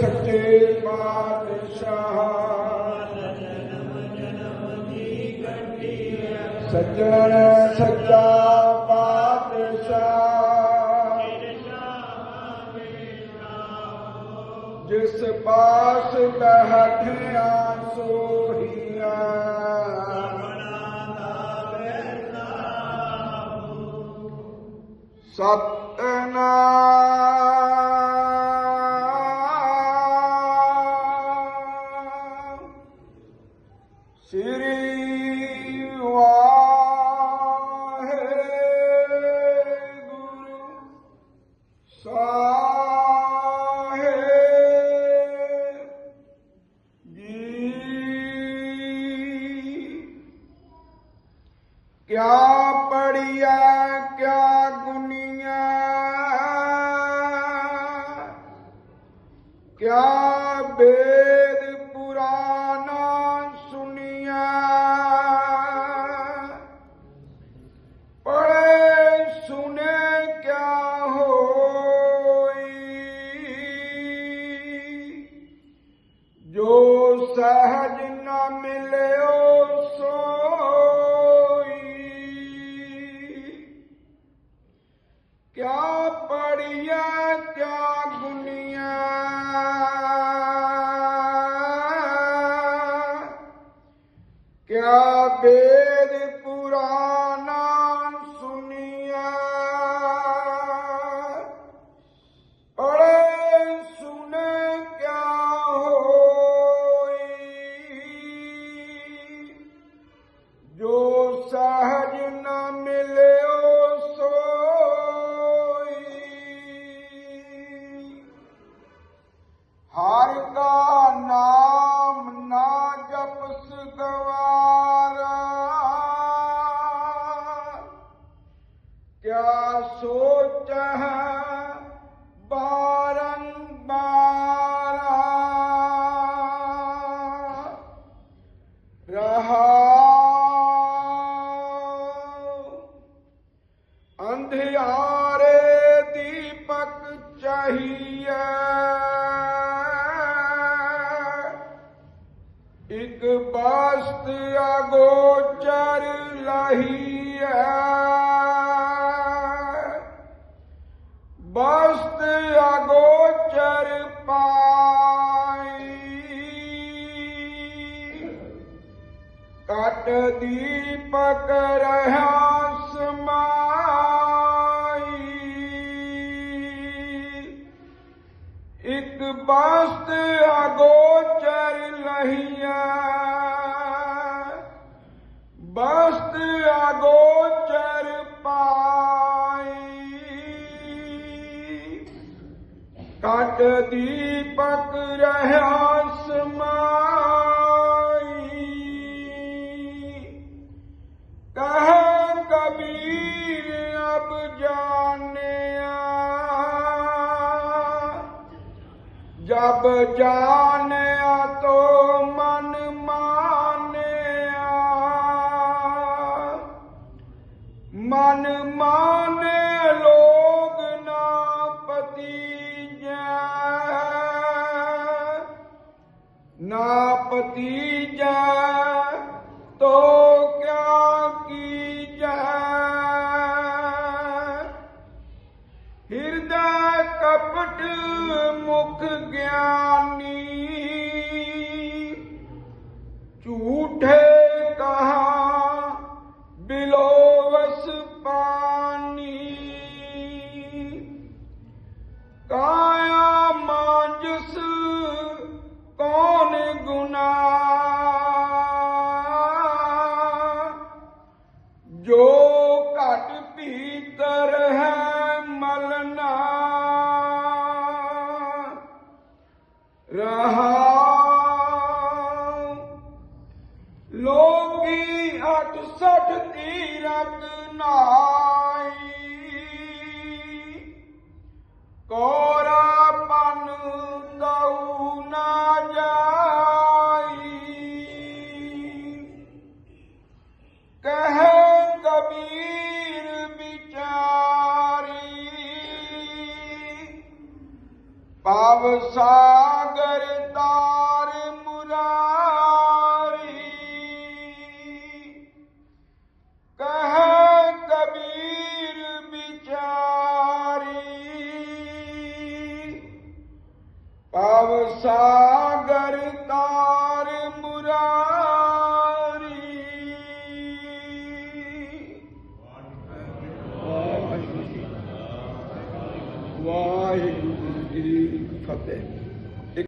ਸੱਚੇ ਪਾਤਸ਼ਾਹ। ਸੱਜਣ ਸੱਚਾ ਪਾਤਸ਼ਾਹ। ਜਿਸ ਪਾਸ ਬਹਿਠਿਆ ਸੋਹੀਆ ਸਤਨਾਮ ਕਿਆ ਪੜਿਆ ਕਿਆ ਸਹਜ ਨ ਮਿਲਿਓ ਸੋਈ। ਕਿਆ ਪੜਿਆ ਕਿਆ ਗੁਨੀਆ ਕਿਆ ਬੇਦ ਪੁਰਾ ਜਪਸ ਗਵਾਰਾ ਕਿਆ ਸੋਚ ਹੈ ਬਾਰੰਬਾਰਾ। ਰਹਾ ਅੰਧਿਆਰੇ ਦੀਪਕ ਚਾਹੀਏ ਬਸਤ ਅਗੋਚਰ ਲਹੀਏ ਬਸਤ ਅਗੋਚਰ ਪਾਈ। ਕਟ ਦੀਪਕ ਰਹਾ ਸਮਾਈ। ਇਕ ਬਸਤ ਅਗੋਚਰ ਲਹੀਆ ਬਸਤ ਅਗੋਚਰ ਪਾਈ। ਕਟ ਦੀਪਕ ਰਹਾ ਸਮਾਈ। ਕਹ ਕਬੀਰ ਅਬ ਜਾਣਿਆ। ਜਬ ਜਾਣਿਆ ਮਨ ਮਾਨੇ ਲੋਗ ਨਾ ਪਤੀਜੈ ਨਾ ਪਤੀਜੈ ਤੋ ਕਿਆ ਕੀ ਬਿਲੋਵਸ ਪਾਨੀ ਕਾਇਆ ਮਾਂਜਸ ਕੌਣ ਗੁਨਾ ਜੋ ਘਟ ਭੀਤਰ ਹੈ ਮਲਨਾ ਰਹਾ ਸਾਗਰ ਤਾਰ ਮੁਰਾਰੀ। ਕਹੈ ਕਬੀਰ ਵਿਚਾਰੀ ਪਵ ਸਾਗਰ ਵਾਹਿਗੁਰੂ ਜੀ ਕੀ ਫਤਿਹ